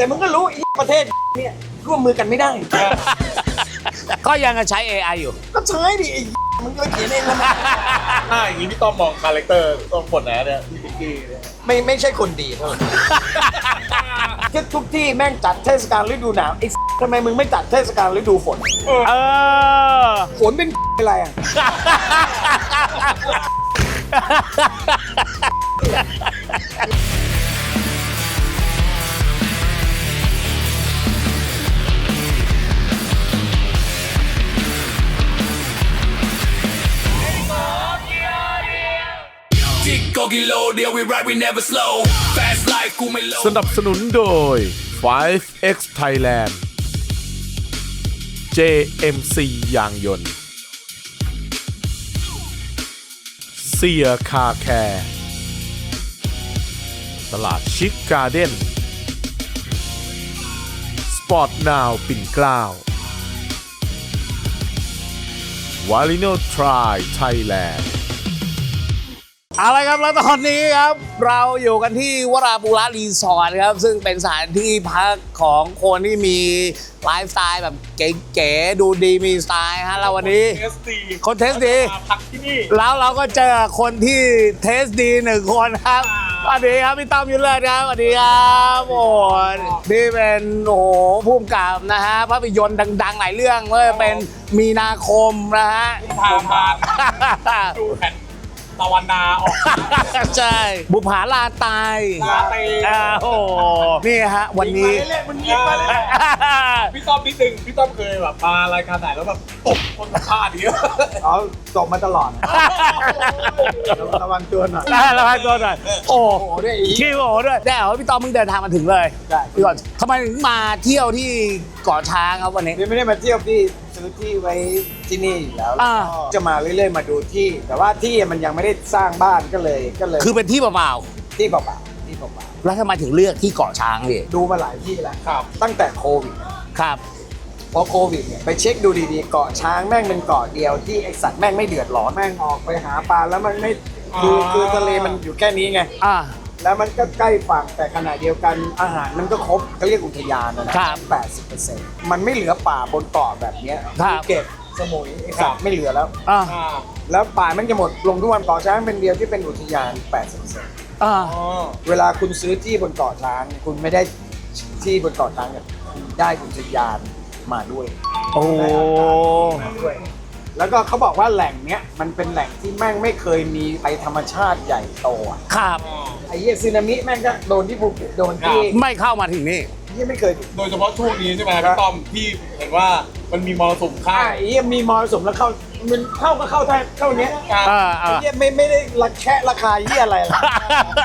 แต่มึงก็รู้ไอ้ประเทศเนี่ยร่วมมือกันไม่ได้ ก็ยังจะใช้ AI อยู่ ก็ใช้ดิไอ้มึงก็เขียนเองแล้วนะถ้าอย่างนี้พี่ต้อมมองคาแรคเตอร์ตรงบทไหนเนี่ยพี่พิกกี้เนี่ยไม่ไม่ใช่คนดีเท่าไหร่ที่ทุกที่แม่งจัดเทศกาลฤดูหนาวไอ้ทำไมมึงไม่จัดเทศกาลฤดูฝนเออ ฝนเป็นอะไรอะ กโกกิโลเดียว we ride we never slow fast life กูไม่โลสนับสนุนโดย 5X Thailand JMC ยางยนต์เซียคาแคร์ตลาดชิคการ์เด้นสปอร์ตนาวปิ่นเกล้าวาลิโนทรายไทยแลนด์ เอาละครับแล้วตอนนี้ครับเราอยู่กันที่วราบุระรีสอร์ทครับ ซึ่งเป็นสถานที่พักของคนที่มีไลฟ์สไตล์แบบเก๋ๆดูดีมีสไตล์ฮะแล้ววันนี้ เทสดีคนเทสดี มาพักที่นี่แล้วเราก็เจอคนที่เทสดีหนึ่งคนครับสวัสดีครับพี่ต้อมยุทธเลิศครับสวัสดีครับโอ้โหนี่เป็นโอ้โหผู้กำกับนะฮะภาพยนตร์ดัง ๆ หลายเรื่องไม่ว่าจะเป็นมีนาคมนะฮะพามาดูแผ่น ตะวันนาออก ใช่ บุภาลาตาย ลาเต้อ่าโอ้โห นี่ฮะ วันนี้ เล่นมันยิงมาเลยพี่ต้อมนิดนึงพี่ต้อมเคยแบบมารายการไหนแล้วแบบตบคนสัมภาษณ์เยอะอ๋อตกมาตลอดนะระวังตัวหน่อยได้แล้วครับตัวหน่อยโอ้โอ้โหด้วยอีคิวโอ้ด้วยได้เหรอพี่ต้อมมึงเดินทางมาถึงเลยได้พี่ก่อนทำไมถึงมาเที่ยวที่เกาะช้างครับวันนี้พี่ไม่ได้มาเที่ยวพี่ซื้อที่ไว้ที่นี่อยู่แล้วแล้วอ่าก็จะมาเรื่อยๆมาดูที่ แต่ว่าที่มันยังไม่ได้สร้างบ้านก็เลยก็เลย คือเป็นที่เปล่าที่เปล่าๆที่เปล่าๆ แล้วทำไมถึงเลือกที่เกาะช้างพี่ๆดูมาหลายที่แล้วครับ ตั้งแต่โควิดครับ พอโควิดเนี่ยไปเช็คดูดีๆเกาะช้างแม่งเป็นเกาะเดียวที่ไอสัตว์แม่งไม่เดือดร้อนแม่งออกไปหาปลาแล้วมันไม่คืออ่าคือทะเลมันอยู่แค่นี้ไง อ่า แล้วมันก็ใกล้ฝั่งแต่ขณะเดียวกันอาหารมันก็ครบเขาเรียกอุทยานนะนะครับ แปดสิบเปอร์เซ็นต์มันไม่เหลือป่าบนเกาะแบบเนี้ยครับ ภูเก็ตสมุยไอสัตว์ไม่เหลือแล้ว อ่า อ่า แล้วป่ามันจะหมดลงทุกวันเกาะช้างเป็นเดียวที่เป็นอุทยาน80%อ่า อ๋อเวลาคุณซื้อที่บนเกาะช้าง คุณไม่ได้ที่บนเกาะช้างเนี่ยคุณได้อุทยานมาด้วยโอ้มาด้วย แล้วก็เขาบอกว่าแหล่งเนี้ยมันเป็นแหล่งที่แม่งไม่เคยมีภัยธรรมชาติใหญ่โตอะครับ ไอ้เหี้ยซึนามิแม่งก็โดนที่ภูเก็ตโดนที่ไม่เข้ามาถึงนี่ ที่ไม่เคยโดยเฉพาะช่วงนี้ใช่ไหมพี่ต้อมที่เห็นว่ามันมีมรสุมเข้า อ่าไอ้เหี้ยมีมรสุมแล้วเข้า มันเข้าก็เข้าเท่าเท่าเนี้ยอ่าอ่า ไอ้อ่าเหี้ยไม่ไม่ได้ราแคะราคาเหี้ยอะไรล่ะ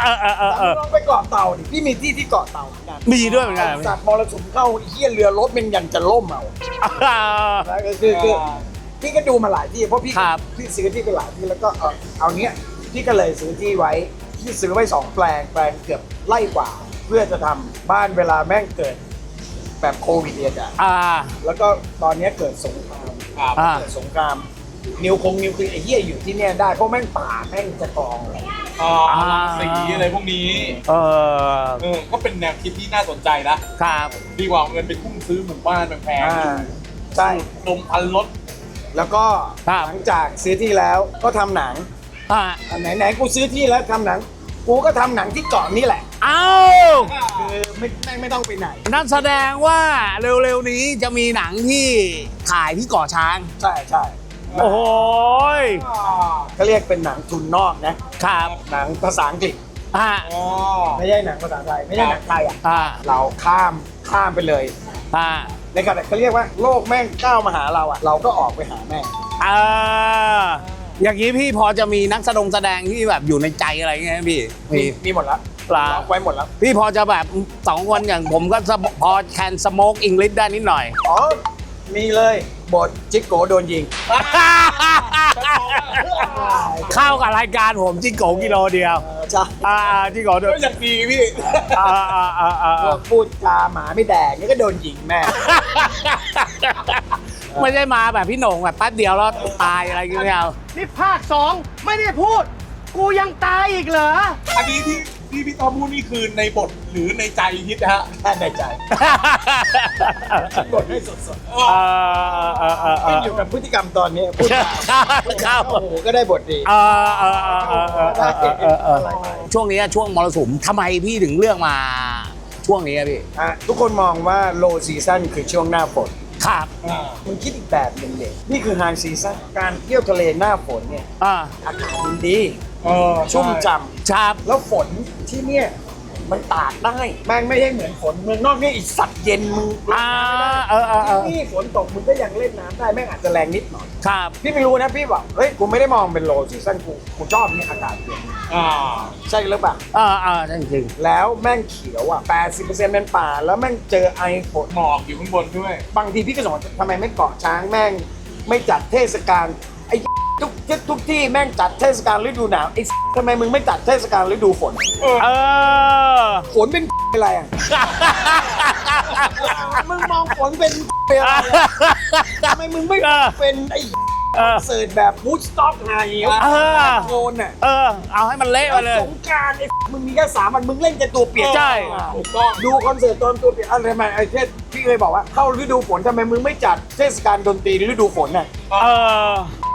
เออเออเออเออลองไปเกาะเต่าดิพี่มีที่ที่เกาะเต่าเหมือนกันมีด้วยเหมือนกันสัตว์มรสุมเข้าไอ้เหี้ยเรือรบมันยังจะล่มเอาอ่าแล้วก็คือคือพี่ก็ดูมาหลายที่เพราะพี่ครับ พี่ซื้อที่ไปหลายที่แล้วก็เอาเอาเนี้ยพี่ก็เลยซื้อที่ไว้พี่ซื้อไว้สองแปลงแปลงเกือบไร่กว่า เพื่อจะทำบ้านเวลาแม่งเกิดแบบโควิดเนี่ยจ้ะ อ่า แล้วก็ตอนเนี้ยเกิดสงครามครับอ่า เกิดสงคราม นิวคงนิวคือไอ้เหี้ยอยู่ที่เนี่ยได้เพราะแม่งป่าแม่งจะกองเลยอ่า สีอะไรพวกนี้เออเออก็เป็นแนวคิดที่น่าสนใจนะครับดีกว่าเอาเงินไปทุ่มซื้อหมู่บ้านแพงอ่าใช่ ๆลมพันรถแล้วก็ครับ หลังจากซื้อที่แล้วก็ทำหนังอ่าไหนไหนๆกูซื้อที่แล้วทำหนัง กูก็ทำหนังที่เกาะนี่แหละ เอ้าคือไม่ไม่ไม่ต้องไปไหน นั่นแสดงว่าเร็วๆนี้จะมีหนังที่ถ่ายที่เกาะช้าง ใช่ใช่ โอ้โหยก็เรียกเป็นหนังทุนนอกนะ ครับหนังภาษาอังกฤษ อ่าอ๋อไม่ใช่หนังภาษาไทย ไม่ใช่หนังไทยอะ อ่าเราข้ามข้ามไปเลย อ่าในขณะเขาเรียกว่า โลกแม่งก้าวมาหาเราอะ เราก็ออกไปหาแม่งอ่าอย่างนี้พี่พอจะมีนักแสดงแสดงที่แบบอยู่ในใจอะไรเงี้ยพี่มีมีมีหมดแล้วปลาล็อกไว้หมดแล้ว พี่พอจะแบบสองคนอย่างผมก็สมพอแคนสโมกอังกฤษได้นิดหน่อย อ๋อ มีเลย บทจิกโกโดนยิง เข้ากับรายการผมจิโกกิโลเดียวเออใช่ อ่าจิโกโดก็อย่างดีพี่ อ่าอ่าอ่าอ่าพวกพูดจาหมาไม่แดกนี่ก็โดนยิงแม่ ไม่ใช่มาแบบพี่โหน่งแบบแป๊บเดียวแล้วตายอะไรกันไม่เอานี่ภาคสองไม่ได้พูด กูยังตายอีกเหรอ อันนี้ที่ที่พี่ต้อมพูดนี่คือในบทหรือในใจฮิตนะฮะแค่ในใจกดให้สดเออเออเออๆเอขึ้นออยู่กับพฤติกรรมตอนนี้พูดครับโอ้โหก็ได้บทดีเออเออเออเออเออเออเออเออช่วงนี้ช่วงมรสุมทำไมพี่ถึงเลือกมา ช่วงนี้อะพี่อะทุกคนมองว่า low season คือช่วงหน้าฝน ครับมึงคิดอีกแบบหนึ่งเลยนี่คือ high season การเที่ยวทะเลหน้าฝนเนี่ย อ่า อากาศมันดี เออชุ่มจ ครับำแล้วฝนที่เนี่ยมันตากได้แม่งไม่ใช่เหมือนฝนเมืองนอกเนี่ยอีสัตว์เย็นมึงอ่าเออเออเออที่นี่ฝนตกมึงก็ยังเล่นน้ำได้แม่งอาจจะแรงนิดหน่อย ครับ พี่ไม่รู้นะพี่บอกเฮ้ยกูไม่ได้มองเป็นโลซีซั่นกูกูชอบเนี่ยอากาศเย็นอ่าใช่หรือเปล่าอ่าอ่าจริงแล้วแม่งเขียวอะ80%เป็นป่า แล้วแม่งเจอไอฝนหมอกอยู่ข้างบนด้วย บางทีพี่ก็สงสัยทำไมไม่เกาะช้างแม่ง ไม่จัดเทศกาลไอ้ ทุกทุกทุกที่แม่งจัดเทศกาลฤดูหนาวไอ้ทำไมมึงไม่จัดเทศกาลฤดูฝนเออ ฝนเป็นอะไรอะมึงมองฝนเป็นเป็นอะไรอะทำไมมึงไม่เป็นไอ้เออ เสิร์ตแบบบูสต็อกไฮเออโกนอะเออ เอาให้มันเละแล้วไปเลยสงกรารไอ้มึงมีแค่สามวันมึงเล่นจะตัวเปียกใช่ ถูกต้องดูคอนเสิร์ตตอนตัวเปียกอะไรทำไมไอ้เทศพี่เคยบอกว่าเข้าฤดูฝนทำไมมึงไม่จัดเทศกาลดนตรีฤดูฝนน่ะ เออพ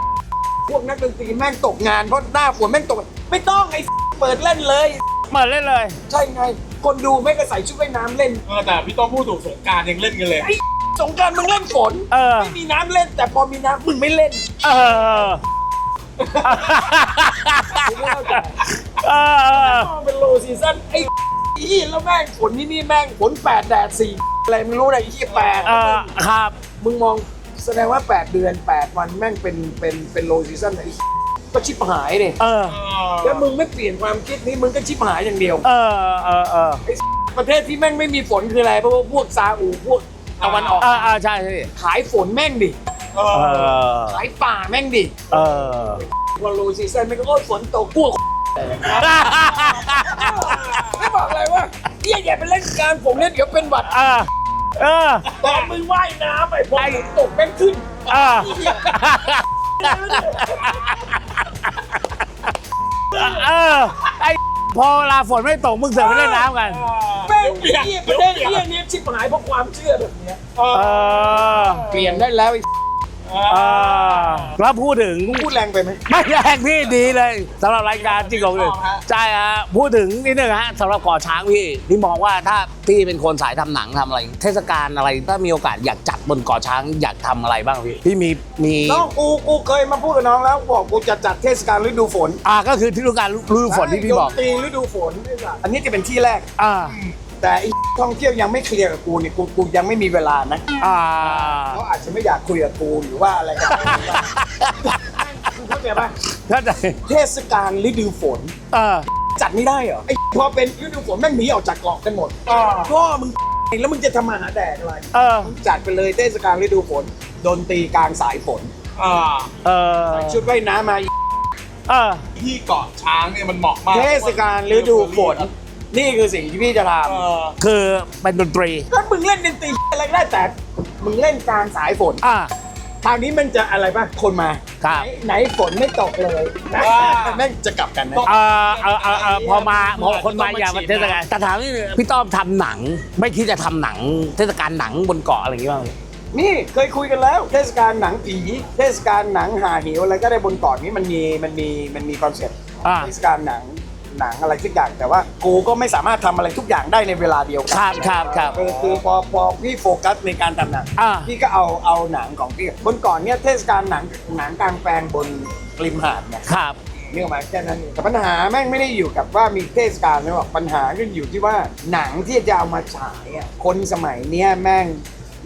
วกนักดนตรีแม่งตกงานเพราะหน้าฝนแม่งตก ไม่ต้องไอ้เปิดเล่นเลย เปิดเล่นเลย ใช่ไง คนดูไม่งก็ใส่ชุดว่ายน้ำเล่นเออแต่พี่ต้อมพูดถูกสงกรารยังเล่นกันเลย ไอ้สงกรารมึงเล่นฝนเออ ไม่มีน้ำเล่น แต่พอมีน้ำมึงไม่เล่นเออ กูไม่เข้าใจเออมองเป็นโลซีซั่นไอ้ยี่แล้วแม่งฝนนี่นี่แม่งฝนแปดแดดสี่อะไรไม่รู้อะไรยี่แปดเออ ครับ มึงมอง แสดงว่า 8 เดือน 8 วันแม่งเป็นเป็นเป็นโลซีซั่นไอ้ก็ชิบหายเลยเออ แล้วมึงไม่เปลี่ยนความคิดนี้มึงก็ชิบหายอย่างเดียว เออเออเออไอ้ประเทศที่แม่งไม่มีฝนคืออะไรเพราะว่าพวกซาอุพวกตะวันออกเออเออใช่ใช่ขายฝนแม่งดิเอเอออขายป่าแม่งดิเออวันโลซีซั่นแม่งก็โอ้ยฝนตกพวกไม่บอกอะไรว่าเหี้ยอย่าไปเล่นการผมเล่นเดี๋ยวเป็นหวัดเออ เออ ตอนมึงว่ายน้ำไอ้พอฝนตกแม่งขึ้นเออเออไอพอเวลาฝนไม่ตกมึงเสือกไปเล่นน้ำกัน แม่งเหี้ยประเทศเหี้ยเนี้ยชิบหายเพราะความเชื่อแบบเนี้ยเออเปลี่ยนได้แล้วไอ้เออ แล้วพูดถึง พูดแรงไปไหม ไม่แรงพี่ดีเลยสำหรับรายการจริงของเลยใช่ฮะพูดถึงนิดนึงฮะสำหรับก่อช้างพี่พี่มองว่าถ้าพี่เป็นคนสายทำหนังทำอะไร เทศกาลอะไรถ้ามีโอกาสอยากจัดบนก่อช้างอยากทำอะไรบ้างพี่พี่มีมีน้องกูกูเคยมาพูดกับน้องแล้วบอกกูจะจัดเทศกาลฤดูฝนอ่าก็คือที่ฤดูการฤดูฝนที่พี่บอก ดนตรีฤดูฝนไอ้สัสอันนี้จะเป็นที่แรก อ่า แต่ไอ้ท่องเที่ยวยังไม่เคลียร์กับกูเนี่ยกูกูยังไม่มีเวลานะอ่า เขาอาจจะไม่อยากคุยกับกูหรือว่าอะไรกันกูเข้าใจปะเข้าใจเทศกาลฤดูฝน เออ จัดไม่ได้เหรอไอ้พอเป็นฤดูฝนแม่งหนีออกจากเกาะกันหมดพ่อมึงแล้วมึงจะทำมาหาแดกอะไรเออจัดไปเลยเทศกาลฤดูฝนดนตรีกลางสายฝนอ่าเออชุดว่ายน้ำมา เออ ที่เกาะช้างเนี่ยมันเหมาะมากเทศกาลฤดูฝน นี่คือสิ่งที่พี่จะทเออคือเป็นดนตรีำแล้วมึงเล่นดนตรีอะไรก็ได้แต่ มึงเล่นกลางสายฝนอ่าคราวนี้มันจะอะไรป่ะคนมาครับ ไหนไหนฝนไม่ตกเลยนะแม่งจะกลับกันนะเออเออเออเออพอมาพอคนมาอยากมาเทศกาลแต่ถามนี่พี่ต้อมทำหนัง ไม่คิดจะทำหนัง เทศกาลหนังบนเกาะอะไรอย่างงี้บ้างไหมนี่เคยคุยกันแล้ว เทศกาลหนังผี เทศกาลหนังหาเหวอะไรก็ได้บนเกาะนี้มันมีมันมีมันมีคอนเซ็ปต์อ่า เทศกาลหนัง หนังอะไรทุกอย่างแต่ว่ากูก็ไม่สามารถทำอะไรทุกอย่างได้ในเวลาเดียวกัครับครับครับคือคือพอพอพี่โฟกัสในการทำหนังอ่า พี่ก็เอาเอาหนังของพี่บนเก่อนเนี้ยเทศกาลหนังหนังกลางแปลงบนริมหาดเนี่ย ครับ เรื่องมาแค่นั้นเองแต่ปัญหาแม่งไม่ได้อยู่กับว่ามีเทศกาลไม่หรอกปัญหาก็อยู่ที่ว่าหนังที่จะเอามาฉายอะคนสมัยเนี้ยแม่ง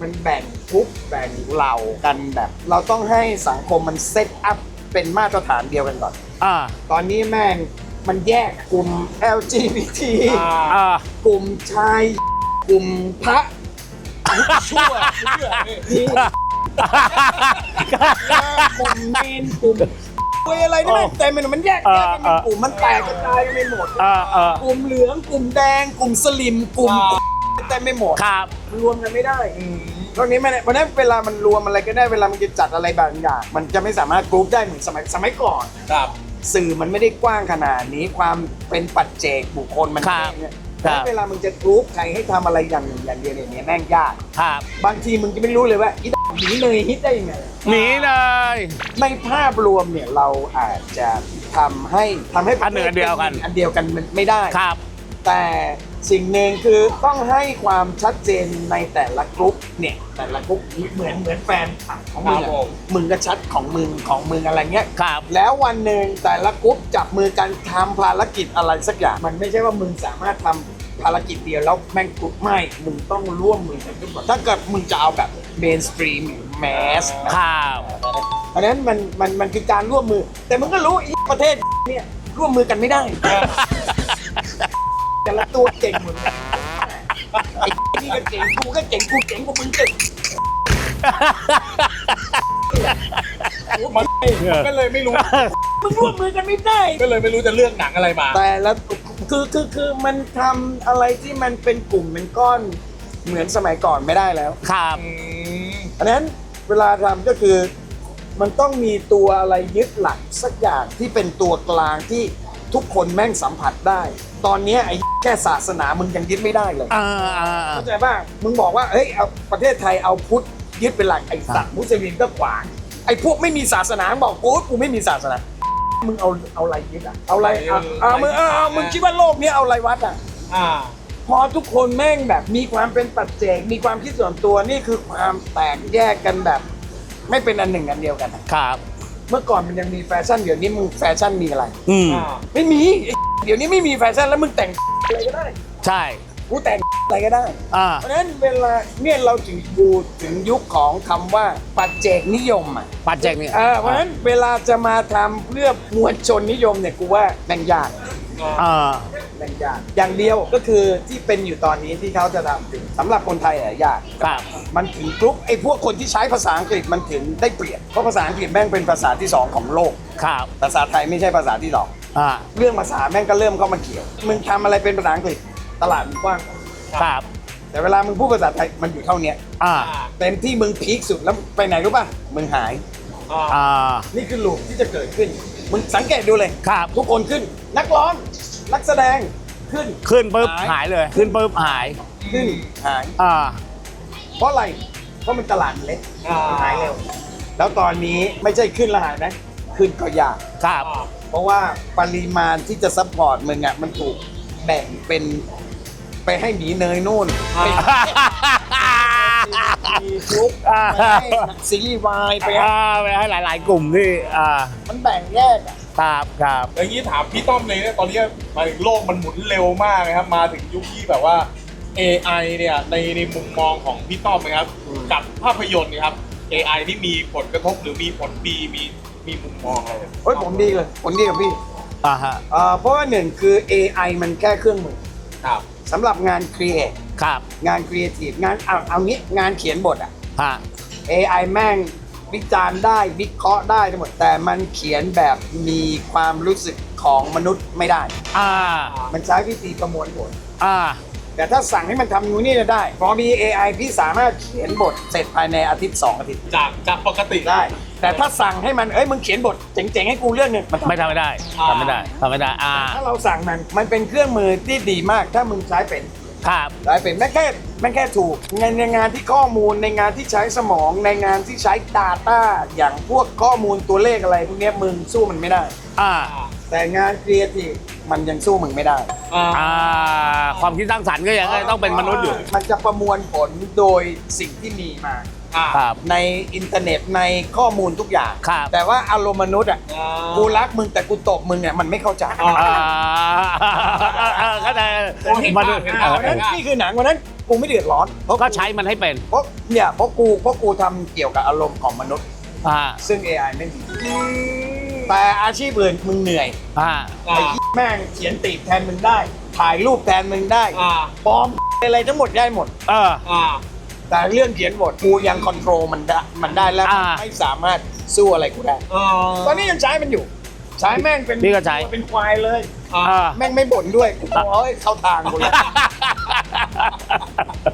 มันแบ่งกรุ๊ปแบ่งเหล่ากันแบบ เราต้องให้สังคมมันเซตอัพเป็นมาตรฐานเดียวกันก่อน อ่า ตอนนี้แม่ง มันแยกกลุ่ม LGBT อ่าอ่า กลุ่มชาย กลุ่มพระชั่วเชื่อนี่นี่กลุ่มเมนกลุ่มเวยอะไรนี่แม่งเต็มไปหมดมันแยกแยกกันเป็นกลุ่มมันแตกกระจายกันไปหมด อ่าอ่ากลุ่มเหลืองกลุ่มแดง กลุ่มสลิมกลุ่มเต็มไปหมดครับ รวมกันไม่ได้ตรงนี้มันเพราะฉะนั้นเวลามันรวมอะไรก็ได้เวลามันจะจัดอะไรบางอย่าง มันจะไม่สามารถกรุ๊ปได้เหมือนสมัยสมัยก่อน ครับ สื่อมันไม่ได้กว้างขนาดนี้ความเป็นปัจเจกบุคคลมันครับแค่เนี่ยครับ แล้วเวลามึงจะกรุ๊ปใครให้ทำอะไรอย่างหนึ่งอย่างเดียวเนี่ยแม่งยาก ครับบางทีมึงจะไม่รู้เลยว่าอีดหนีเลยฮิตได้ยังไง หนีเลย ในภาพรวมเนี่ยเราอาจจะทำให้ทำให้อันหนึ่งอันเดียวกันอันเดียวกันมันไม่ได้ ครับ แต่ สิ่งหนึ่งคือต้องให้ความชัดเจนในแต่ละกรุ๊ปเนี่ยแต่ละกรุ๊ปเหมือนเหมือนแฟนคลับของมึงครับอะผมมึงก็ชัดของมึงของมึงอะไรเงี้ย ครับ แล้ววันหนึ่งแต่ละกรุ๊ปจับมือกันทำภารกิจอะไรสักอย่าง มันไม่ใช่ว่ามึงสามารถทำภารกิจเดียวแล้วแม่งกรุ๊ปไม่ มึงต้องร่วมมือกันทุกคนถ้าเกิดมึงจะเอาแบบเมนสตรีมแมส ครับ เพราะฉะนั้นมันมันมันคือการร่วมมือ แต่มึงก็รู้อีประเทศเนี่ยร่วมมือกันไม่ได้ แต่ละตัวเก่งหมดไอ้นี่ก็เก่งกูก็เก่งกูเก่งกว่ามึงเก่งมันก็เลยไม่รู้ มึงร่วมมือกันไม่ได้ ก็เลยไม่รู้จะเลือกหนังอะไรมา แต่ละคือคือคือมันทำอะไรที่มันเป็นกลุ่มเป็นก้อนเหมือนสมัยก่อนไม่ได้แล้ว ครับ อืมอันนั้นเวลาทำก็คือมันต้องมีตัวอะไรยึดหลักสักอย่างที่เป็นตัวกลางที่ ทุกคนแม่งสัมผัสได้ ตอนเนี้ยไอ้แค่ศาสนามึงยังยึดไม่ได้เลยอ่าอ่าเข้าใจป่ะมึงบอกว่าเฮ้ยเอาประเทศไทยเอาพุทธยึดเป็นหลักไอ้สัตว์มุสลิมก็ขวางไอ้พวกไม่มีศาสนาบอกกูกูไม่มีศาสนา มึงเอาเอาอะไรยึดอะเอาอะไรเอาเอามึงเอาเอามึงคิดว่าโลกเนี้ยเอาอะไรวัดอะ อ่า พอทุกคนแม่งแบบมีความเป็นปัจเจก มีความคิดส่วนตัวนี่คือความแตกแยกกันแบบ ไม่เป็นอันหนึ่งอันเดียวกันอะ ครับ เมื่อก่อนมันยังมีแฟชั่นเดี๋ยวนี้มึงแฟชั่นมีอะไรอืม อ่าไม่มีไอ้เดี๋ยวนี้ไม่มีแฟชั่นแล้วมึงแต่งอะไรก็ได้ใช่ กูแต่งอะไรก็ได้ อ่า เพราะฉะนั้นเวลาเนี่ยเราถึงดูถึงยุคของคำว่าปัจเจกนิยมอะปัจเจกเนี่ยเออเพราะฉะนั้นเวลาจะมาทำเพื่อมวลชนนิยมเนี่ยกูว่าแม่งยาก อ่าแม่งยากอย่างเดียวก็คือที่เป็นอยู่ตอนนี้ที่เขาจะทำถึงสำหรับคนไทยอะยาก ครับ มันถึงกรุ๊ปไอ้พวกคนที่ใช้ภาษาอังกฤษมันถึงได้เปรียบเพราะภาษาอังกฤษแม่งเป็นภาษาที่สองของโลก ครับ ภาษาไทยไม่ใช่ภาษาที่สองอ่า เรื่องภาษาแม่งก็เริ่มเข้ามาเกี่ยว มึงทำอะไรเป็นภาษาอังกฤษตลาดมันกว้าง ครับ แต่เวลามึงพูดภาษาไทยมันอยู่เท่าเนี้ยอ่า เต็มที่มึงพีคสุดแล้วไปไหนรู้ป่ะมึงหาย อ่าอ่านี่คือลูกที่จะเกิดขึ้น มึงสังเกตดูเลยครับ ทุกคนขึ้น นักร้องนักแสดงขึ้น ขึ้นปุ๊บหาย หายเลย ขึ้นปุ๊บหาย ขึ้นหาย อ่า เพราะอะไร เพราะมันตลาดเล็กอ่า หายเร็ว แล้วตอนนี้ไม่ใช่ขึ้นและหายนะ ขึ้นก็ยาก ครับ เพราะว่าปริมาณที่จะซัพพอร์ตมึงอะมันถูกแบ่งเป็นไปให้หมีเนยนู่นไป มีฟลุกอ่า ไปให้ซีรีส์วายไปให้อ่าไปให้หลาย ๆ กลุ่มที่อ่ามันแบ่งแยกอะครับครับอย่างนี้ถามพี่ต้อมเลยเนี่ยตอนนี้มาถึงโลกมันหมุนเร็วมากนะครับมาถึงยุคที่แบบว่า AI เนี่ยในในมุมมองของพี่ต้อมนะครับกับภาพยนตร์นะครับ AI ที่มีผลกระทบหรือมีผลดีมีมีมุมมองอะไรโอ้ยผมดีเลยผมดีกับพี่อ่าฮะเอ่อเพราะว่าหนึ่งคือ AI มันแค่เครื่องมือครับสำหรับงานครีเอท ครับงานครีเอทีฟงานเอาเอางี้งานเขียนบทอะฮะ AI แม่งวิจารณ์ได้วิเคราะห์ได้ทั้งหมดแต่มันเขียนแบบมีความรู้สึกของมนุษย์ไม่ได้ อ่า มันใช้วิธีประมวลผล อ่า แต่ถ้าสั่งให้มันทำนู้นนี่ได้พอมี AI พี่สามารถเขียนบทเสร็จภายในอาทิตย์สองอาทิตย์จากจากปกติได้ แต่ถ้าสั่งให้มันเอ้ยมึงเขียนบทเจ๋งๆให้กูเรื่องหนึงมันทำไม่ทำไม่ได้ทำไม่ได้ทำไม่ได้ อ่า ถ้าเราสั่งมันมันเป็นเครื่องมือที่ดีมากถ้ามึงใช้เป็น ครับใช้เป็นแม่งแค่แม่งแค่ถูกในในงานที่ข้อมูลในงานที่ใช้สมองในงานที่ใช้ Data อย่างพวกข้อมูลตัวเลขอะไรพวกเนี้ยมึงสู้มันไม่ได้ อ่าแต่งานครีเอทีฟมันยังสู้มึงไม่ได้ อ่าอ่าความคิดสร้างสรรค์ก็ยังต้องเป็นมนุษย์อยู่ มันจะประมวลผลโดยสิ่งที่มีมาอ่า ครับ ในอินเทอร์เน็ตในข้อมูลทุกอย่าง ครับ แต่ว่าอารมณ์มนุษย์อะอ่ากูรักมึงแต่กูตบมึงเนี่ยมันไม่เข้าใจอ่าอ่าก็ได้เห็นมาภาพดูเห็นอ่าภาพ เพราะฉะนั้นนี่คือหนังวันนั้นกูไม่เดือดร้อนเพราะก็ใช้มันให้เป็นเพราะเนี่ยเพราะกูเพราะกูทำเกี่ยวกับอารมณ์ของมนุษย์ อ่าซึ่ง AI ไม่มีแต่อาชีพอื่นมึงเหนื่อยอ่าอ่าไอ้แม่งเขียนตีบแทนมึงได้ ถ่ายรูปแทนมึงได้อ่าปลอมอะไรทั้งหมดได้หมด เออ อ่า แต่เรื่องเขียนบทกูยังคอนโทรลมันได้มันได้แล้วอ่าไม่สามารถสู้อะไรกูได้อ่าตอนนี้ยังใช้มันอยู่ ใช้แม่งเป็นพี่ก็ใช้ เป็นควายเลย อ่าอ่าแม่งไม่บ่นด้วยกูบอกเฮ้ยเข้าทางกูแล้ว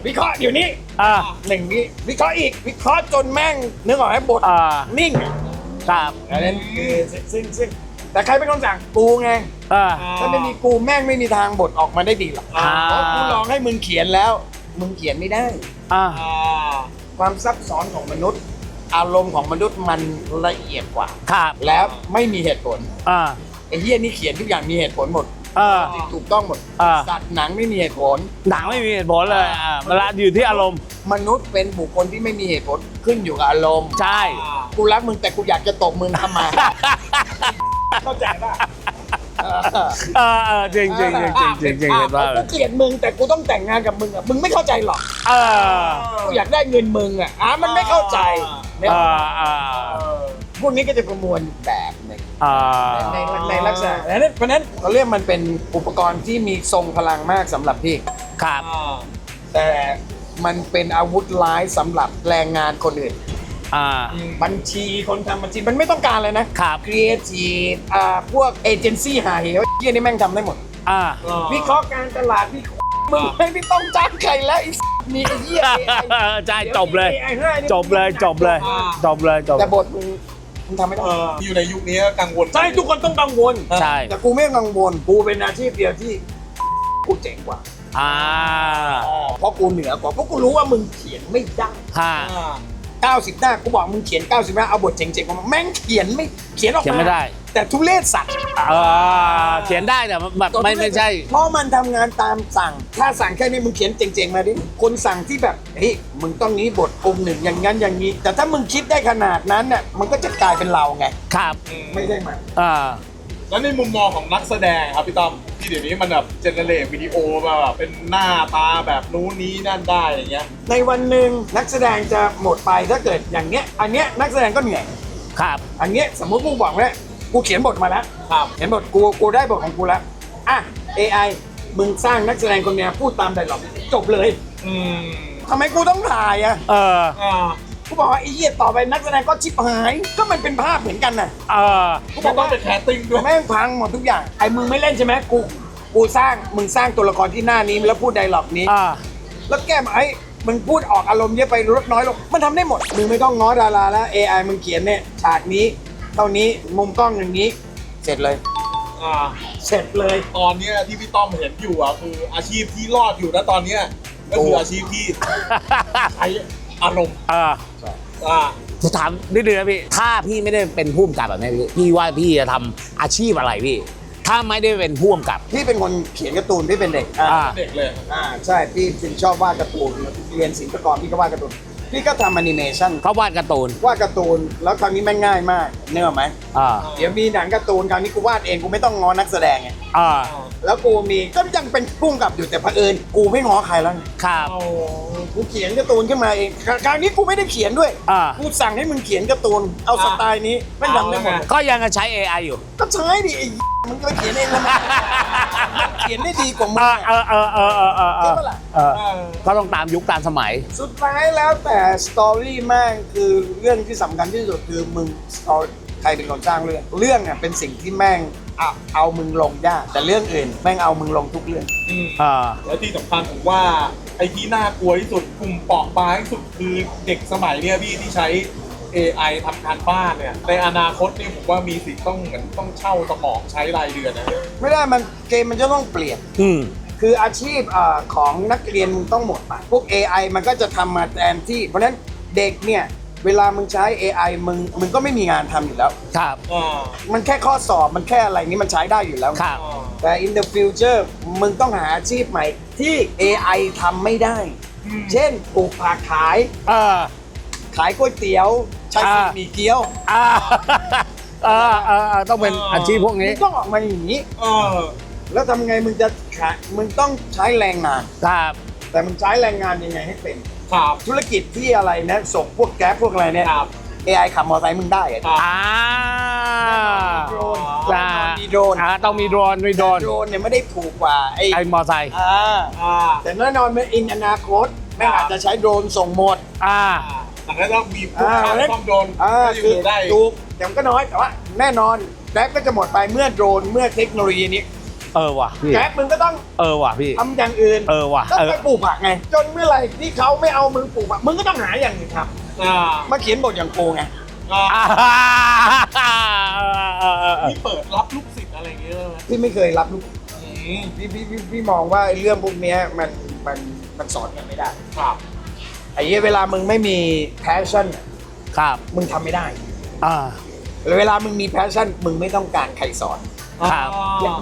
วิเคราะห์อยู่นี่อ่า หนึ่งวิวิเคราะห์อีกวิเคราะห์จนแม่งนึกออกไหมบทอ่านิ่งครับอันนั้นคือซึ่งซึ่งแต่ใครเป็นคนสั่งกูไงเออถ้าไม่มีกูแม่งไม่มีทางบทออกมาได้ดีหรอกอ่า เพราะกูลองให้มึงเขียนแล้ว มึงเขียนไม่ได้ อ่าอ่าความซับซ้อนของมนุษย์ อารมณ์ของมนุษย์มันละเอียดกว่า ครับแล้วไม่มีเหตุผลอ่าไอ้เหี้ยนี่เขียนทุกอย่างมีเหตุผลหมดเออถูกต้องหมดอ่า สัตว์หนังไม่มีเหตุผล หนังไม่มีเหตุผลเลยอ่าเวลาอยู่ที่อารมณ์ มนุษย์เป็นบุคคลที่ไม่มีเหตุผลขึ้นอยู่กับอารมณ์ใช่ กูรักมึงแต่กูอยากจะตบมึงทำไม เข้าใจป่ะ เออเออจริงจริงจริงจริงจริงจริงเห็นว่ากูเกลียดมึงแต่กูต้องแต่งงานกับมึงอะมึงไม่เข้าใจหรอกเออกูอยากได้เงินมึงอะอะมันไม่เข้าใจเนี่ยเออเออพวกนี้ก็จะประมวลแบบหนึ่งในในลักษณะนั้นเพราะนั้นเราเรียกมันเป็นอุปกรณ์ที่มีทรงพลังมากสำหรับพี่ครับแต่มันเป็นอาวุธร้ายสำหรับแรงงานคนอื่น อ่า บัญชีคนทำบัญชีมันไม่ต้องการเลยนะครับ ครีเอทีฟอ่าพวกเอเจนซี่หาเหวเยี่ยนี่แม่งทำได้หมด อ่า วิเคราะห์การตลาดพี่มึงไม่ไม่ต้องจ้างใครแล้วไอ้มีไอ้เหี้ย AI ใช่จบเลย ดี๋ว AI ให้นี่จบเลยจบเลยจบเลยจบแต่บทมึงมึงทำไม่ได้เอออยู่ในยุคนี้กังวลใช่ทุกคนต้องกังวล ใช่แต่กูไม่กังวลกูเป็นอาชีพเดียวที่กูเจ๋งกว่า อ่าเพราะกูเหนือกว่าเพราะกูรู้ว่ามึงเขียนไม่ได้ห้า 90 หน้ากูบอกมึงเขียน 90 หน้าเอาบทเจ๋งๆมาแม่งเขียนไม่เขียนออกมาเขียนไม่ได้ แต่ทุเรศสัตว์เออเขียนได้แต่แบบไม่ไม่ใช่ เพราะมันทำงานตามสั่ง ถ้าสั่งแค่นี้มึงเขียนเจ๋งๆมาดิคนสั่งที่แบบเฮ้ยมึงต้องนี้บทกลุ่มหนึ่งอย่างนั้นอย่างนี้ แต่ถ้ามึงคิดได้ขนาดนั้นน่ะมันก็จะกลายเป็นเราไงครับ ไม่ใช่มันอ่า แล้วในมุมมองของนักแสดงครับพี่ต้อมที่เดี๋ยวนี้มันแบบเจเนเรตวิดีโอมาแบบเป็นหน้าตาแบบนู้นนี้นั่นได้อย่างเงี้ย ในวันหนึ่งนักแสดงจะหมดไปถ้าเกิดอย่างเนี้ย อันเนี้ยนักแสดงก็เหนื่อย ครับ อันเนี้ยสมมติกูบอกว่ากูเขียนบทมาแล้วครับ เขียนบทกูกูได้บทของกูแล้วอะ AI มึงสร้างนักแสดงคนเนี้ยพูดตามไดร็อกจบเลยอืมทำไมกูต้องถ่ายอะ เออ อ่า กูบอกว่าไอ้เหี้ยต่อไปนักแสดงก็ชิบหาย ก็มันเป็นภาพเหมือนกันน่ะเออกูบก็อกต้องว่าเป็นแคสติ้งด้วย แม่งพังหมดทุกอย่าง ไอ้มึงไม่เล่นใช่ไหมกู กูสร้าง มึงสร้างตัวละครที่หน้านี้แล้วพูดไดร็อกนี้ อ่าแล้วแก้มาไอ้มึงพูดออกอารมณ์เยอะไปลดน้อยลง มันทำได้หมด มึงไม่ต้องง้อดาราแล้ว AI มึงเขียนเนี่ยฉากนี้ เท่านี้ มุมกล้องอย่างนี้ เสร็จเลย อ่า เสร็จเลย ตอนเนี้ยที่พี่ต้อมเห็นอยู่อะคืออาชีพที่รอดอยู่นะตอนเนี้ยก็คืออาชีพที่ ใช้อารมณ์ เอออ่า จะถามนิดนึงนะพี่ ถ้าพี่ไม่ได้เป็นผู้กำกับแบบนี้พี่พี่ว่าพี่จะทำอาชีพอะไรพี่ ถ้าไม่ได้เป็นผู้กำกับ พี่เป็นคนเขียนการ์ตูนพี่เป็นเด็กอ่าอ่า เด็กเลย อ่าใช่พี่เป็นชอบวาดการ์ตูนเรียนศิลปากรพี่ก็วาดการ์ตูน พี่ก็ทำแอนิเมชันเขาวาดการ์ตูนวาดการ์ตูนแล้วคราวนี้แม่งง่ายมากเนื้ออกไหมอ่าเดี๋ยวมีหนังการ์ตูนคราวนี้กูวาดเองกูไม่ต้องงอนักแสดงไงอ่าแล้วกูมีก็ยังเป็นพุ่งกับอยู่แต่เผอิญกูไม่ง้อใครแล้วไงครับโอ้กูเขียนการ์ตูนขึ้นมาเองครคราวนี้กูไม่ได้เขียนด้วยอ่ากูสั่งให้มึงเขียนการ์ตูนเอาสไตล์นี้ไม่ทำได้หมดก็ยังจะใช้ AI อยู่ ก็ใช้ดิไอ้มึงจะไปเขียนเองทำไมมันเขียนได้ดีกว่ามึงเอออะเออเออเออเออเออใช่ปะล่ะเออเออก็ต้องตามยุคตามสมัย สุดท้ายแล้วแต่สตอรี่แม่งคือเรื่องที่สำคัญที่สุดคือมึง story ใครเป็นคนสร้างเรื่อง เรื่องอะเป็นสิ่งที่แม่งเอาเอามึงลงยากแต่เรื่องอื่นแม่งเอามึงลงทุกเรื่อง อืมอ่า แล้วที่สำคัญผมว่าไอ้ที่น่ากลัวที่สุดกลุ่มเปราะบางที่สุดคือเด็กสมัยเนี้ยพี่ที่ใช้ AI ทำการบ้านเนี่ยในอนาคตนี่ผมว่ามีสิทธิ์ต้องเหมือนต้องเช่าสมองใช้รายเดือนนะไม่ได้มันเกมมันจะต้องเปลี่ยน อืม คืออาชีพเอ่อของนักเรียนมึงต้องหมดไปพวก AI มันก็จะทำมาแทนที่ เพราะฉะนั้นเด็กเนี่ยเวลามึงใช้ AI มึงมึงก็ไม่มีงานทำอยู่แล้ว ครับ อ่ามันแค่ข้อสอบมันแค่อะไรนี้มันใช้ได้อยู่แล้วครับ อ่าแต่ in the future มึงต้องหาอาชีพใหม่ที่ AI ทำไม่ได้อืมเช่นปลูกผักขาย เออขายก๋วยเตี๋ยว ใช้อ่าสีหมีเกี๊ยวอ่าเออเออเออต้องเป็นอาชีพพวกมึนี้งต้องออกมาอย่างนี้ เออแล้วทำไงมึงจะขายมึงต้องใช้แรงงาน ครับแต่มึงใช้แรงงานยังไงให้เป็น ครับ ธุรกิจที่อะไรนะส่งพวกแก๊ปพวกอะไรเนี่ย ครับ AI ขับมอเตอร์ไซค์มึงได้อะอ่าอ่าโดรนจ้ามีโดรนอ่าต้องมีโดรนมีโดรนโดรนเนี่ยไม่ได้ถูกกว่าไอ้ไอ้มอไซค์อ่าอ่า แต่แน่นอนมันอินอนาคตแม่งอาจจะใช้โดรนส่งหมด อ่า แต่ก็ต้องมีผู้อ่าค้าซ่อมโดนอ่าก็อยู่คือได้ ถูกแต่มันก็น้อยแต่ว่าแน่นอนแกร็บก็จะหมดไปเมื่อโดรนเมื่อเทคโนโลยีนี้เออว่ะพี่แกร็บมึงก็ต้องเออว่ะพี่ทำอย่างอื่นเออว่ะก็เออไปปลูกผักไง จนเมื่อไหร่ที่เขาไม่เอามึงปลูกผักมึงก็ต้องหาอย่างอื่นทอ่าำมาเขียนบทอย่างกูไงอ่าอ่าพี่เปิดรับลูกศิษย์อะไรอย่างเงี้ยเลยไหมพี่ไม่เคยรับลูกอืมพี่พี่พี่พี่มองว่าไอ้เรื่องพวกเนี้ยมันมันมันสอนกันไม่ได้ ครับ ไอ้เหี้ยเวลามึงไม่มี passion อะครับมึงทำไม่ได้อ่าเวลามึงมี passion มึงไม่ต้องการใครสอนครับ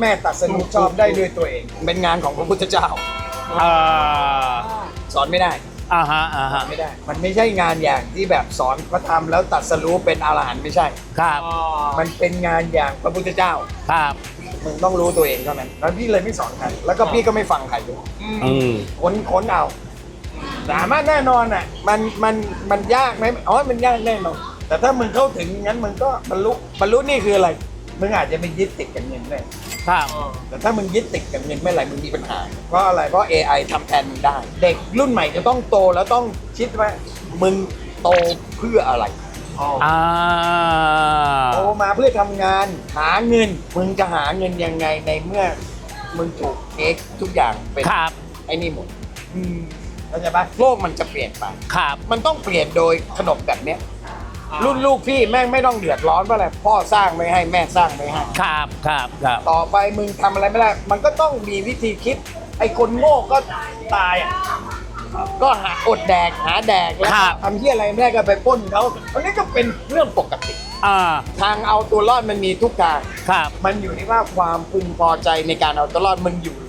แม่ตัดสรุปชอบได้ด้วยตัวเอง เป็นงานของพระพุทธเจ้าอ่าสอนไม่ได้อ่าฮะอ่าฮะไม่ได้ มันไม่ใช่งานอย่างที่แบบสอนพระธรรมแล้วตัดสรู้เป็นอรหันต์ไม่ใช่ ครับมันเป็นงานอย่างพระพุทธเจ้า ครับมึงต้องรู้ตัวเองเท่านั้นแล้วพี่เลยไม่สอนใครแล้วก็พี่ก็ไม่ฟังใครด้วยอืม ค้นค้นเอา สามารถแน่นอนอะ มันมันมันยากไหมอ๋อมันยากแน่นอนแต่ถ้ามึงเข้าถึงงั้นมึงก็บรรลุบรรลุนี่คืออะไร มึงอาจจะไม่ยึดติดกับเงินเลยครับแต่ถ้ามึงยึดติดกับเงินเมื่อไหร่มึงมีปัญหา เพราะอะไรเพราะ AI ทำแทนมึงได้ เด็กรุ่นใหม่จะต้องโตแล้วต้องคิดว่ามึงโตเพื่ออะไรอ่าโตมาเพื่อทำงานหาเงิน มึงจะหาเงินยังไงในเมื่อ มึงถูกเทคทุกอย่างเป็นครับไอ้นี่หมดอืม เข้าใจปะโลกมันจะเปลี่ยนไป ครับ มันต้องเปลี่ยนโดยขนมแบบเนี้ยรุ่นลูกพี่แม่งไม่ต้องเดือดร้อนเพราะอะไรพ่อสร้างไม่ให้แม่สร้างไม่ให้ครับครับครับต่อไปมึงทำอะไรไม่ได้ มันก็ต้องมีวิธีคิด ไอ้คนโง่ก็ตายอะก็หาอดแดกหาแดกแล้วครับ ทำที่อะไรไม่ได้ก็ไปปล้นเขาอันนี้ก็เป็นเรื่องปกติ อ่าทางเอาตัวรอดมันมีทุกทาง ครับ มันอยู่ที่ว่าความพึงพอใจในการเอาตัวรอดมึงอยู่ตรงไ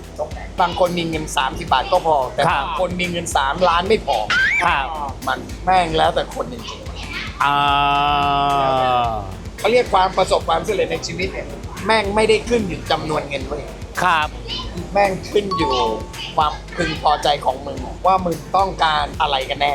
หน บางคนมีเงิน 30 บาทก็พอ แต่ครับ บางคนมีเงิน 3 ล้านไม่พอครับมันแม่งแล้วแต่คนจริงอ่าๆเขาเรียกความประสบความสำเร็จในชีวิตเนี่ยแม่งไม่ได้ขึ้นอยู่จำนวนเงินเว้ยครับแม่งขึ้นอยู่ความพึงพอใจของมึงว่ามึงต้องการอะไรกันแน่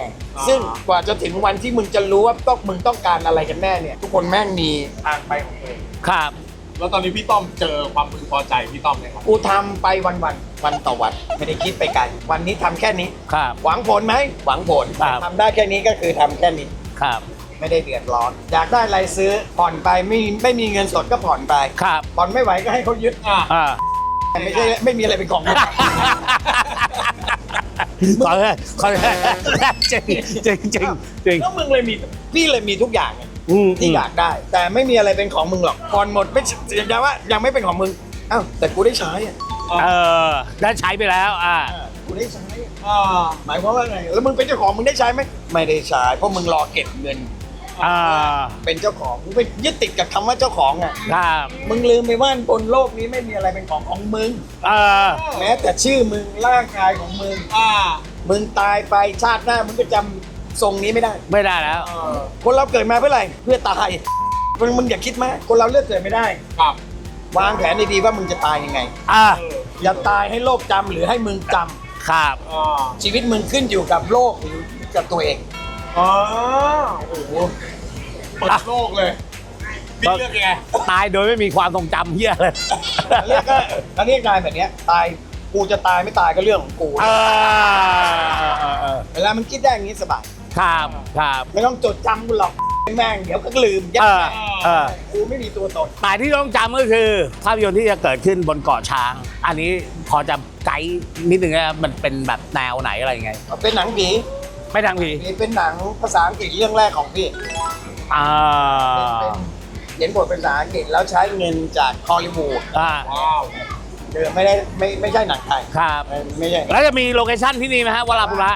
ซึ่งกว่าจะถึงวันที่มึงจะรู้ว่าต้องมึงต้องการอะไรกันแน่เนี่ย ทุกคนแม่งมีทางไปของตัวเอง ครับ แล้วตอนนี้พี่ต้อมเจอความพึงพอใจพี่ต้อมเลยครับ กูทำไปวันวันๆวันต่อวันไม่ได้คิดไปไกลวันนี้ทำแค่นี้ ครับ หวังผลไหมหวังผลครับ ทำได้แค่นี้ก็คือทำแค่นี้ ครับ ไม่ได้เดือดร้อน อยากได้อะไรซื้อผ่อนไปไม่ไม่มีเงินสดก็ผ่อนไปครับ ผ่อนไม่ไหวก็ให้เขายึดอ่าอ่าไม่ใช่ไม่มีอะไรเป็นของมึงขอเลยขอเลยจริงจริงจริงจริงก็มึงเลยมีพี่เลยมีทุกอย่างไงอืม ที่อยากได้ แต่ไม่มีอะไรเป็นของมึงหรอกผ่อนหมดไม่ยังว่ายังไม่เป็นของมึงอ้าวแต่กูได้ใช้อะเออได้ใช้ไปแล้วอ่ากูได้ใช้อะอ่าหมายความว่าไงแล้วมึงเป็นเจ้าของมึงได้ใช้ไหมไม่ได้ใช้เพราะมึงรอเก็บเงินอ่าเป็นเจ้าของมึงไปยึดติดกับคำว่าเจ้าของอะครับมึงลืมไปว่าบนโลกนี้ไม่มีอะไรเป็นของของมึงเออแม้แต่ชื่อมึงร่างกายของมึงอ่ามึงตายไปชาติหน้ามึงก็จำ ทรงนี้ไม่ได้ ไม่ได้แล้ว คนเราเกิดมาเพื่ออะไร เพื่อตายมึงมึงอย่าคิดมากคนเราเลือกเกิดไม่ได้ ครับ วางแผนดีๆว่ามึงจะตายยังไง อ่าเอออย่าตายให้โลกจำหรือให้มึงจำครับอ่าชีวิตมึงขึ้นอยู่กับโลกหรือกับตัวเองอ่าโอ้โหเปิดโลกเลยพี่เลือกยังไงตายโดยไม่มีความทรงจำเฮียเลยเรียกก็ถ้าเรียกตายแบบเนี้ยตายกูจะตายไม่ตายก็เรื่องของกูเออเออเออเวลามันคิดได้อย่างนี้สบาย ครับครับไม่ต้องจดจำกูหรอกแม่งเดี๋ยวก็ลืมยัดเออแม่งเออ กูไม่มีตัวตน แต่ที่ต้องจำก็คือภาพยนตร์ที่จะเกิดขึ้นบนเกาะช้าง อันนี้พอจะไกด์นิดนึงนะครับมันเป็นแบบแนวไหนอะไรยังไง เป็นหนังผีไม่ทางผีเป็นหนังภาษาอังกฤษเรื่องแรกของพี่อ่าเขียนบทเป็นภาษาอังกฤษแล้วใช้เงินจากฮอลลีวูดอ่าว้าวเดิมไม่ได้ไม่ไม่ใช่หนังไทยครับ ไม่ไม่ใช่ แล้วจะมีโลเคชั่นที่นี่ไหมฮะวลาปุระ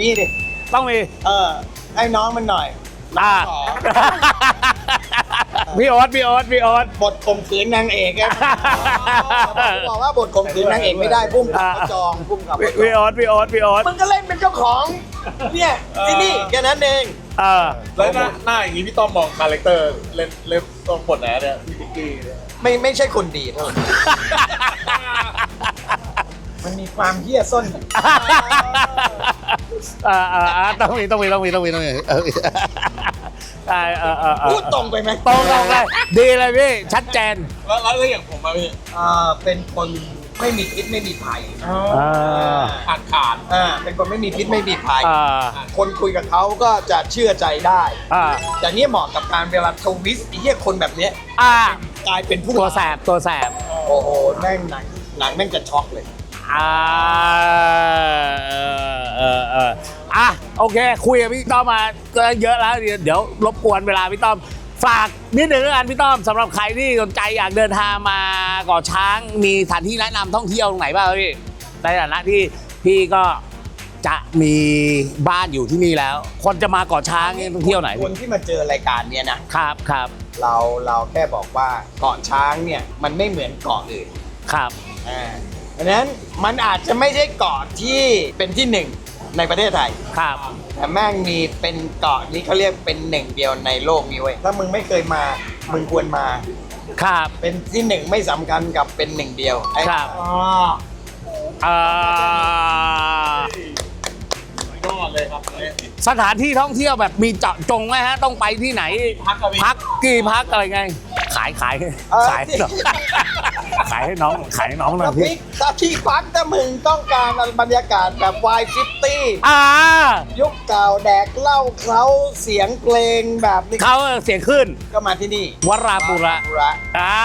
นี่ดิ ต้องมีเออให้น้องมันหน่อยอ่า ขอ พี่โอ๊ตพี่โอ๊ตพี่โอ๊ต บทข่มขืนนางเอกอะบอกว่าบทข่มขืนนางเอกไม่ได้พุ่มกับเขาจองพุ่มกับเขาจพี่องโอ๊ตพี่โอ๊ตพี่โอ๊ตมึงก็เล่นเป็นเจ้าของ เนี่ยที่นี่แค่นั้นเอง เออแล้วหน้าหน้าอย่างนี้พี่ต้อมมองคาแรคเตอร์เล่นเล่นตรงบทไหนเนี่ยพี่ติ๊กกี้เนี่ยไม่ไม่ใช่คนดีเท่าไหร่มันมีความเหี้ยส้นเออเออเออต้องมีต้องมีต้องมีต้องมีต้องมีเออใช่เออเออเออพูดตรงไปไหมตรงตรงเลยดีเลยพี่ชัดเจนแล้วแล้วแล้วอย่างผมอะพี่อ่าเป็นคนไม่มีพิษไม่มีภัยอ่าขาดขาดอ่าเป็นคนไม่มีพิษไม่มีภัยอ่าคนคุยกับเขาก็จะเชื่อใจได้ อ่าแต่เนี่ยเหมาะกับการเวลาทวิสต์ไอ้เหี้ยคนแบบเนี้ยอ่ากลายเป็นผู้ตัวแสบตัวแสบโอ้โหแม่งหนังหนังแม่งจะช็อกเลย อ่าเออเออเอออะโอเค คุยกับพี่ต้อมมาก็เยอะแล้วเดี๋ยวเดี๋ยวรบกวนเวลาพี่ต้อม ฝากนิดหนึ่งแล้วกันพี่ต้อมสำหรับใครที่สนใจอยากเดินทางมาเกาะช้างมีสถานที่แนะนำท่องเที่ยวตรงไหนบ้างครับพี่ในฐานะที่พี่ก็จะมีบ้านอยู่ที่นี่แล้ว คนจะมาเกาะช้างนี่ต้องเที่ยวไหนคนที่มาเจอรายการเนี้ยนะ ครับครับเราเราแค่บอกว่าเกาะช้างเนี่ยมันไม่เหมือนเกาะอื่นครับอ่า เพราะฉะนั้นมันอาจจะไม่ใช่เกาะที่เป็นที่หนึ่งในประเทศไทย ครับ แต่แม่งมีเป็นเกาะนี้เขาเรียกเป็นหนึ่งเดียวในโลกนี้เว้ยถ้ามึงไม่เคยมา มึงควรมา ครับ เป็นที่หนึ่งไม่สำคัญกับเป็นหนึ่งเดียวไอ้ครับอ่าอ่า ยอดเลยครับเนี่ย สถานที่ท่องเที่ยวแบบมีเจาะจงไหมฮะ ต้องไปที่ไหน พักกับพี่พักกี่พักอะไรไง ขายขายเออขายให้น้องขายให้น้องขายให้น้องหน่อยถ้าพี่พิกถ้าที่พักถ้ามึงต้องการบรรยากาศแบบวายฟิฟตี้อ่ายุคเก่าแดกเหล้าเคล้าเสียงเพลงแบบนี้เขาเสียงขึ้นก็มาที่นี่วราปุระวระอ่า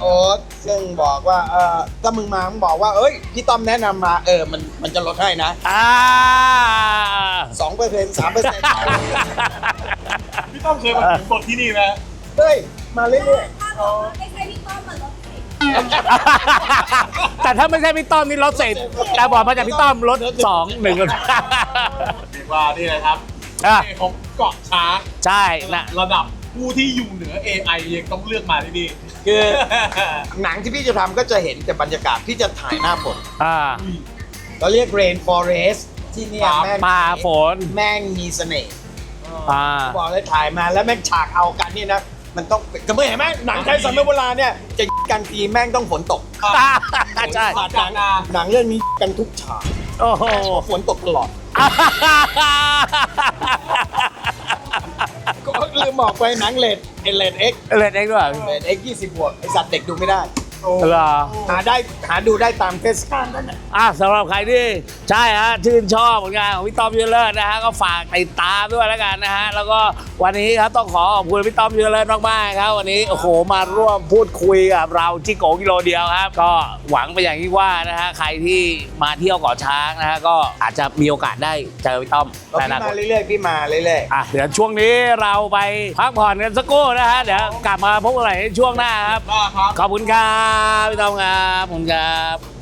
โอ๊ตซึ่งบอกว่าเออถ้ามึงมามึงบอกว่าเอ้ยพี่ต้อมแนะนำมาเออมันมันจะลดให้นะอ่าสองเปอร์เซ็นต์สามเปอร์เซ็นต์พี่ต้องเคยมาถึงบทที่นี่ไหมเฮ้ยมาเรื่อยถ้าบอกว่าไม่ใช่พี่ต้อมมันลดสิแต่ถ้าไม่ใช่พี่ต้อมนี่รถเสร็จแต่บอกมาจากพี่ต้อมรถสองหนึ่งเรียกว่านี่เลยครับอะเอกของเกาะช้างใช่นะระดับผู้ที่อยู่เหนือ AI ยังต้องเลือกมาที่นี่ๆคือหนังที่พี่จะทำก็จะเห็นแต่บรรยากาศพี่จะถ่ายหน้าฝนอ่าเราเรียก rain forest ที่เนี่ยครับแม่งป่าฝนแม่งมีเสน่ห์อ่าบอกเลยถ่ายมาแล้วแม่งฉากเอากันนี่นะมันต้องจะไม่เห็นไหมหนังไทยสมัยโบราณเนี่ยจะกันทีแม่งต้องฝนตกใช่หนังหนังเรื่องนี้กันทุกฉากโอ้โหฝนตกตลอดก็ลืมบอกไปหนังเลดเอเลดเอ็กเล่นเองด้วยเลดเอ็กยี่สิบบวกไอสัตว์เด็กดูไม่ได้ เหรอ หาได้หาดูได้ตามเทศกาลนั่นแหละอะสำหรับใครที่ใช่ฮะชื่นชอบผลงานของพี่ต้อมยูเลิศนะฮะก็ฝากติดตามด้วยแล้วกันนะฮะแล้วก็วันนี้ครับต้องขอขอบคุณพี่ต้อมยูเลิศมากๆครับวันนี้โอ้โหมาร่วมพูดคุยกับเราจิโกกิโลเดียวครับ ก็หวังไปอย่างที่ว่านะฮะใครที่มาเที่ยวเกาะช้างนะฮะก็อาจจะมีโอกาสได้เจอพี่ต้อมเราในอพี่นาคมาต เรื่อยๆพี่มาเรื่อยอะเดี๋ยวช่วงนี้เราไปพักผ่อนกันสักครู่นะฮะ เดี๋ยวกลับมาพบกันใหม่ในช่วงหน้าครับได้ครับขอบคุณครับพี่ต้อมครับผมครับ